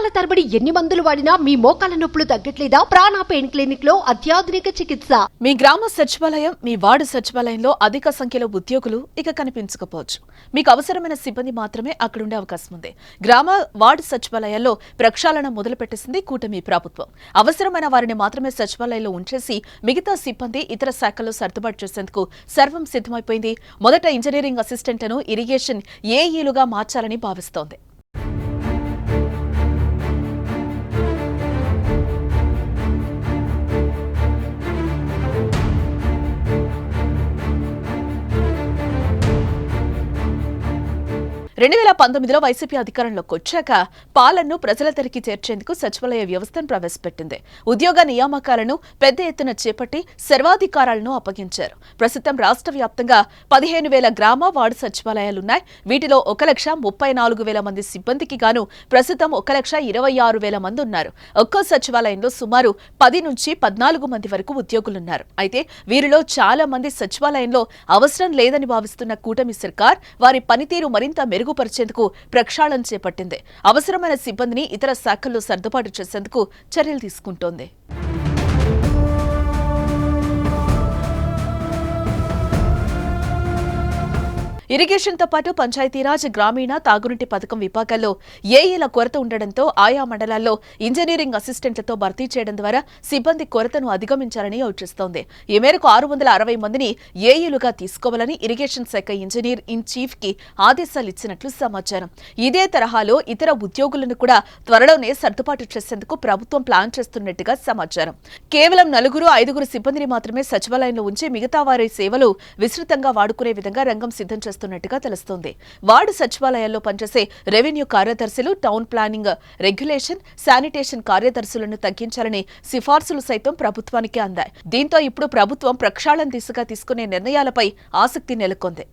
నెలల తరబడి ఎన్ని మందులు వాడినా మీ మోకాల నొప్పులు తగ్గట్లేదా? ప్రాణ పెయిన్ క్లినిక్లో అత్యాధునిక చికిత్స. మీ గ్రామ సచివాలయం మీ వార్డు సచివాలయంలో అధిక సంఖ్యలో ఉద్యోగులు ఇక కనిపించకపోవచ్చు. మీకు అవసరమైన సిబ్బంది మాత్రమే అక్కడుండే అవకాశం ఉంది. గ్రామ వార్డు సచివాలయాల్లో ప్రక్షాళన మొదలుపెట్టేసింది కూటమి ప్రభుత్వం. అవసరమైన వారిని మాత్రమే సచివాలయంలో ఉంచేసి మిగతా సిబ్బంది ఇతర శాఖల్లో సర్దుబాటు చేసేందుకు సర్వం సిద్ధమైపోయింది. మొదట ఇంజనీరింగ్ అసిస్టెంట్లను ఇరిగేషన్ ఏఈలుగా మార్చాలని భావిస్తోంది. రెండు వేల పంతొమ్మిదిలో వైసీపీ అధికారంలోకి వచ్చాక పాలనను ప్రజల తరికి చేర్చేందుకు సచివాలయ వ్యవస్థను ప్రవేశపెట్టింది. ఉద్యోగ నియామకాలను పెద్ద ఎత్తున చేపట్టి సర్వాధికారాలను అప్పగించారు. ప్రస్తుతం రాష్ట్ర వ్యాప్తంగా పదిహేను వేల గ్రామ వార్డు సచివాలయాలున్నాయి. వీటిలో ఒక లక్ష ముప్పై నాలుగు వేల మంది సిబ్బందికి గాను ప్రస్తుతం ఒక లక్ష ఇరవై ఆరు వేల మంది ఉన్నారు. ఒక్కో సచివాలయంలో సుమారు పది నుంచి పద్నాలుగు మంది వరకు ఉద్యోగులున్నారు. అయితే వీరిలో చాలా మంది సచివాలయంలో అవసరం లేదని భావిస్తున్న కూటమి సర్కార్ వారి పనితీరు మరింత మెరుగు మెరుగుపరిచేందుకు ప్రక్షాళన చేపట్టింది. అవసరమైన సిబ్బందిని ఇతర శాఖల్లో సర్దుబాటు చేసేందుకు చర్యలు తీసుకుంటోంది. ఇరిగేషన్తో పాటు పంచాయతీరాజ్ గ్రామీణ తాగునీటి పథకం విభాగాల్లో ఏఈల కొరత ఉండడంతో ఆయా మండలాల్లో ఇంజనీరింగ్ అసిస్టెంట్లతో భర్తీ చేయడం ద్వారా సిబ్బంది కొరతను అధిగమించాలని యోచిస్తోంది. ఈ మేరకు ఆరు వందల అరవై మందిని ఏఏలుగా తీసుకోవాలని ఇరిగేషన్ శాఖ ఇంజనీర్ ఇన్ చీఫ్కి ఆదేశాలు ఇచ్చినట్లు సమాచారం. ఇదే తరహాలో ఇతర ఉద్యోగులను కూడా త్వరలోనే సర్దుబాటు చేసేందుకు ప్రభుత్వం ప్లాన్ చేస్తున్నట్టుగా సమాచారం. కేవలం నలుగురు ఐదుగురు సిబ్బందిని మాత్రమే సచివాలయంలో ఉంచి మిగతా వారి సేవలు విస్తృతంగా వాడుకునే విధంగా రంగం సిద్ధం చేస్తున్నట్టుగా తెలుస్తోంది. వార్డు సచివాలయాల్లో పనిచేసే రెవెన్యూ కార్యదర్శులు టౌన్ ప్లానింగ్ రెగ్యులేషన్ శానిటేషన్ కార్యదర్శులను తగ్గించాలని సిఫార్సులు సైతం ప్రభుత్వానికి అందాయి. దీంతో ఇప్పుడు ప్రభుత్వం ప్రక్షాళన దిశగా తీసుకునే నిర్ణయాలపై ఆసక్తి నెలకొంది.